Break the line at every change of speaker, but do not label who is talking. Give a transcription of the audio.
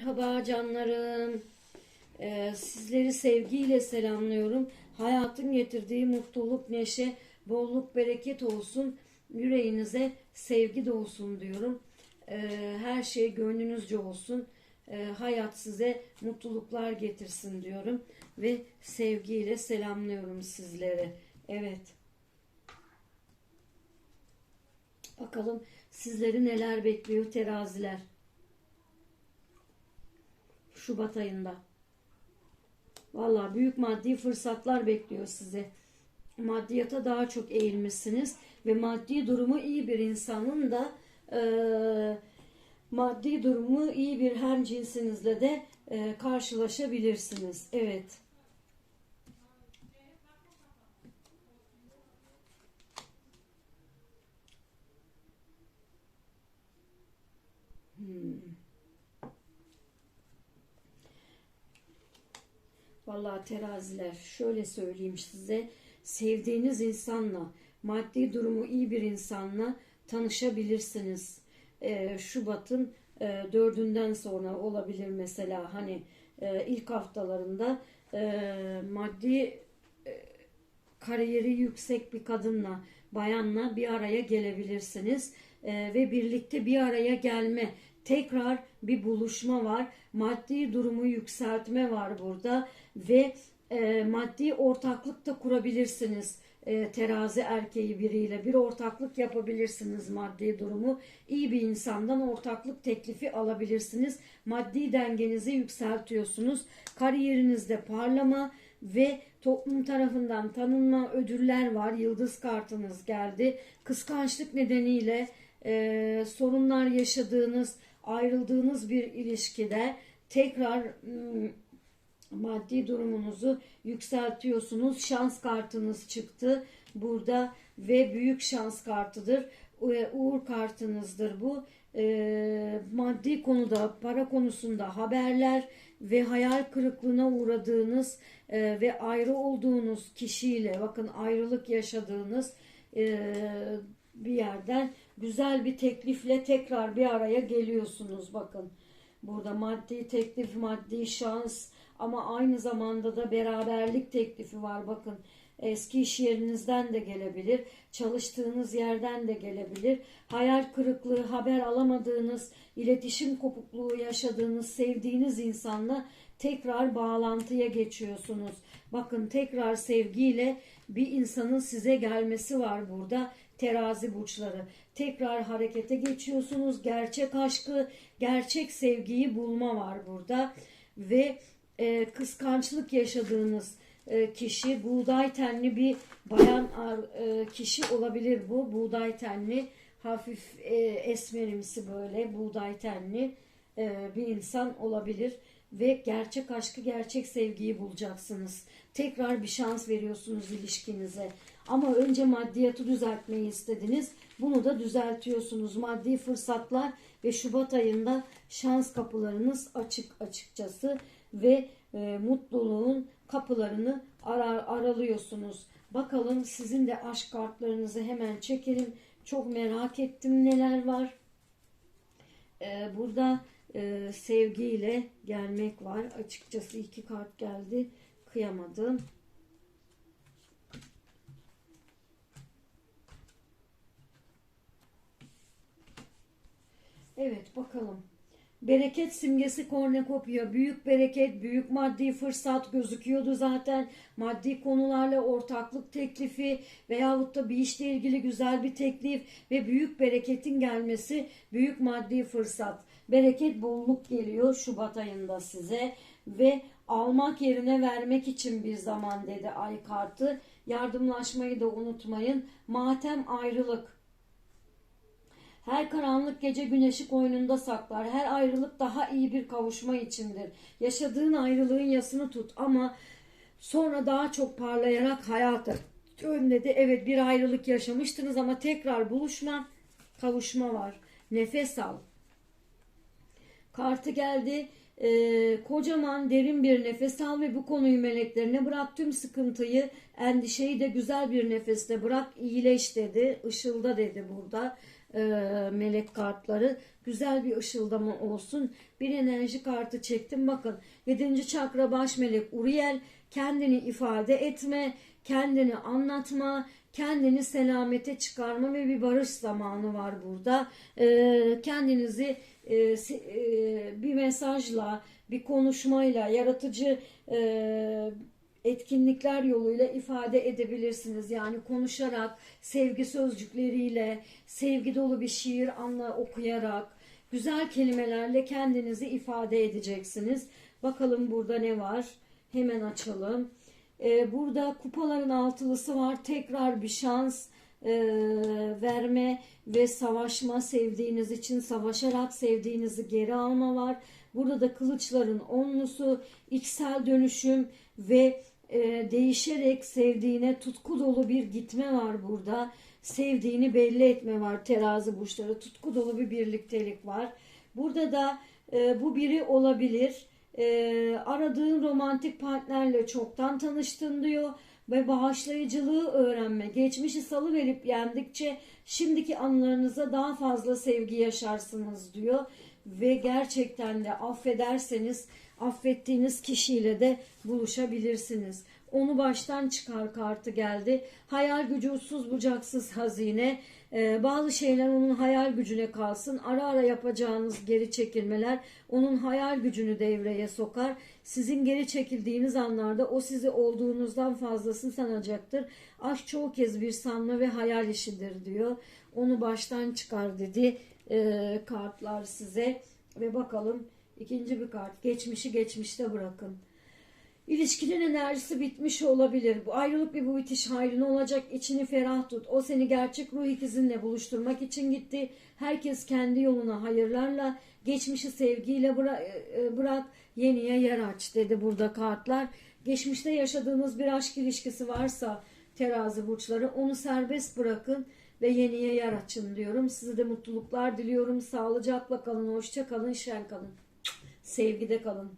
Merhaba canlarım. Ee, sizleri sevgiyle selamlıyorum. Hayatın getirdiği mutluluk, neşe, bolluk, bereket olsun. Yüreğinize sevgi de olsun diyorum. Ee, her şey gönlünüzce olsun. Ee, hayat size mutluluklar getirsin diyorum. Ve sevgiyle selamlıyorum sizleri. Evet. Bakalım sizleri neler bekliyor teraziler. Şubat ayında. Valla büyük maddi fırsatlar bekliyor sizi. Maddiyata daha çok eğilmişsiniz ve maddi durumu iyi bir insanın da eee, maddi durumu iyi bir hem cinsinizle de eee, karşılaşabilirsiniz. Evet. Vallahi teraziler şöyle söyleyeyim size sevdiğiniz insanla maddi durumu iyi bir insanla tanışabilirsiniz. Ee, Şubat'ın e, dördünden sonra olabilir mesela hani e, ilk haftalarında e, maddi e, kariyeri yüksek bir kadınla, bayanla bir araya gelebilirsiniz. Ee, ve birlikte bir araya gelme, tekrar bir buluşma var. Maddi durumu yükseltme var burada ve e, maddi ortaklık da kurabilirsiniz. E, terazi erkeği biriyle bir ortaklık yapabilirsiniz maddi durumu. iyi bir insandan ortaklık teklifi alabilirsiniz. Maddi dengenizi yükseltiyorsunuz. Kariyerinizde parlama ve toplum tarafından tanınma ödüller var. Yıldız kartınız geldi. Kıskançlık nedeniyle e, sorunlar yaşadığınız, ayrıldığınız bir ilişkide tekrar mm, maddi durumunuzu yükseltiyorsunuz. Şans kartınız çıktı burada ve büyük şans kartıdır. Ee, Uğur kartınızdır bu. Ee, maddi konuda, para konusunda haberler ve hayal kırıklığına uğradığınız e, ve ayrı olduğunuz kişiyle, bakın ayrılık yaşadığınız e, bir yerden güzel bir teklifle tekrar bir araya geliyorsunuz bakın. Burada maddi teklif, maddi şans ama aynı zamanda da beraberlik teklifi var bakın. Eski iş yerinizden de gelebilir, çalıştığınız yerden de gelebilir. Hayal kırıklığı, haber alamadığınız, iletişim kopukluğu yaşadığınız, sevdiğiniz insanla tekrar bağlantıya geçiyorsunuz. Bakın tekrar sevgiyle bir insanın size gelmesi var burada terazi burçları. Tekrar harekete geçiyorsunuz. Gerçek aşkı, gerçek sevgiyi bulma var burada. Ve e, kıskançlık yaşadığınız e, kişi buğday tenli bir bayan e, kişi olabilir bu. Buğday tenli hafif e, esmerimsi böyle buğday tenli e, bir insan olabilir ve gerçek aşkı, gerçek sevgiyi bulacaksınız. Tekrar bir şans veriyorsunuz ilişkinize. Ama önce maddiyatı düzeltmeyi istediniz. Bunu da düzeltiyorsunuz. Maddi fırsatlar ve Şubat ayında şans kapılarınız açık açıkçası ve e, mutluluğun kapılarını arar, aralıyorsunuz. Bakalım sizin de aşk kartlarınızı hemen çekelim. Çok merak ettim neler var. Ee, burada e, sevgiyle gelmek var. Açıkçası iki kart geldi. Kıyamadım. Evet bakalım. Bereket simgesi kornekopya. Büyük bereket, büyük maddi fırsat gözüküyordu zaten. Maddi konularla ortaklık teklifi veyahut da bir işle ilgili güzel bir teklif ve büyük bereketin gelmesi büyük maddi fırsat. Bereket bolluk geliyor Şubat ayında size ve almak yerine vermek için bir zaman dedi ay kartı. Yardımlaşmayı da unutmayın. Matem ayrılık. Her karanlık gece güneşi koynunda saklar. Her ayrılık daha iyi bir kavuşma içindir. Yaşadığın ayrılığın yasını tut ama sonra daha çok parlayarak hayata önde de evet bir ayrılık yaşamıştınız ama tekrar buluşma, kavuşma var. Nefes al. Kartı geldi. Ee, kocaman derin bir nefes al ve bu konuyu meleklerine bırak. Tüm sıkıntıyı, endişeyi de güzel bir nefeste bırak. İyileş dedi. Işılda dedi burada. e, melek kartları. Güzel bir ışıldama olsun. Bir enerji kartı çektim. Bakın 7. çakra baş melek Uriel kendini ifade etme, kendini anlatma, kendini selamete çıkarma ve bir barış zamanı var burada. Ee, kendinizi e, e, bir mesajla, bir konuşmayla, yaratıcı e, etkinlikler yoluyla ifade edebilirsiniz. Yani konuşarak, sevgi sözcükleriyle, sevgi dolu bir şiir anla okuyarak, güzel kelimelerle kendinizi ifade edeceksiniz. Bakalım burada ne var? Hemen açalım. Burada kupaların altılısı var. Tekrar bir şans e, verme ve savaşma sevdiğiniz için savaşarak sevdiğinizi geri alma var. Burada da kılıçların onlusu, içsel dönüşüm ve e, değişerek sevdiğine tutku dolu bir gitme var burada. Sevdiğini belli etme var terazi burçları. Tutku dolu bir birliktelik var. Burada da e, bu biri olabilir. E, aradığın romantik partnerle çoktan tanıştın diyor ve bağışlayıcılığı öğrenme. Geçmişi salı verip yendikçe şimdiki anılarınıza daha fazla sevgi yaşarsınız diyor ve gerçekten de affederseniz affettiğiniz kişiyle de buluşabilirsiniz. Onu baştan çıkar kartı geldi. Hayal gücü uçsuz bucaksız hazine. Ee, bazı şeyler onun hayal gücüne kalsın. Ara ara yapacağınız geri çekilmeler onun hayal gücünü devreye sokar. Sizin geri çekildiğiniz anlarda o sizi olduğunuzdan fazlasını sanacaktır. Aşk çoğu kez bir sanma ve hayal işidir diyor. Onu baştan çıkar dedi ee, kartlar size. Ve bakalım ikinci bir kart. Geçmişi geçmişte bırakın. İlişkinin enerjisi bitmiş olabilir. Bu ayrılık bir bu bitiş hayrına olacak. İçini ferah tut. O seni gerçek ruh ikizinle buluşturmak için gitti. Herkes kendi yoluna hayırlarla, geçmişi sevgiyle bıra- e, bırak, yeniye yer aç dedi burada kartlar. Geçmişte yaşadığınız bir aşk ilişkisi varsa terazi burçları onu serbest bırakın ve yeniye yer açın diyorum. Size de mutluluklar diliyorum. Sağlıcakla kalın, hoşça kalın, şen kalın. Sevgide kalın.